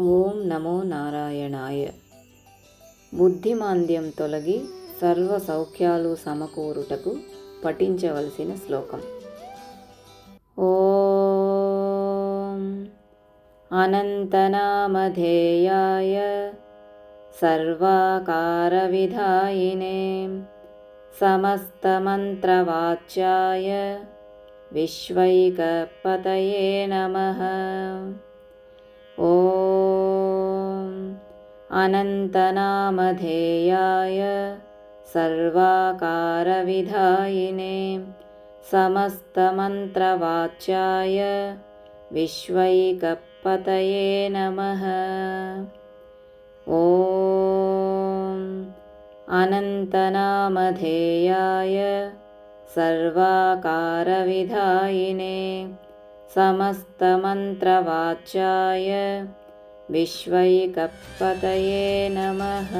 ఓం నమో నారాయణాయ. బుద్ధిమాంద్యం తొలగి సర్వ సౌఖ్యాలు సమకూరుటకు పఠించవలసిన శ్లోకం. ఓం అనంతనామధేయాయ సర్వాకారవిధాయినే సమస్తమంత్రవాచ్యాయ విశ్వైకపతయే నమః. अनन्तनामधेयाय सर्वाकारविधायिने समस्तमन्त्रवाच्याय विश्वैकपतये नमः। ॐ अनन्तनामधेयाय सर्वाकारविधायिने समस्तमन्त्रवाच्याय विश्वैकपतये नमः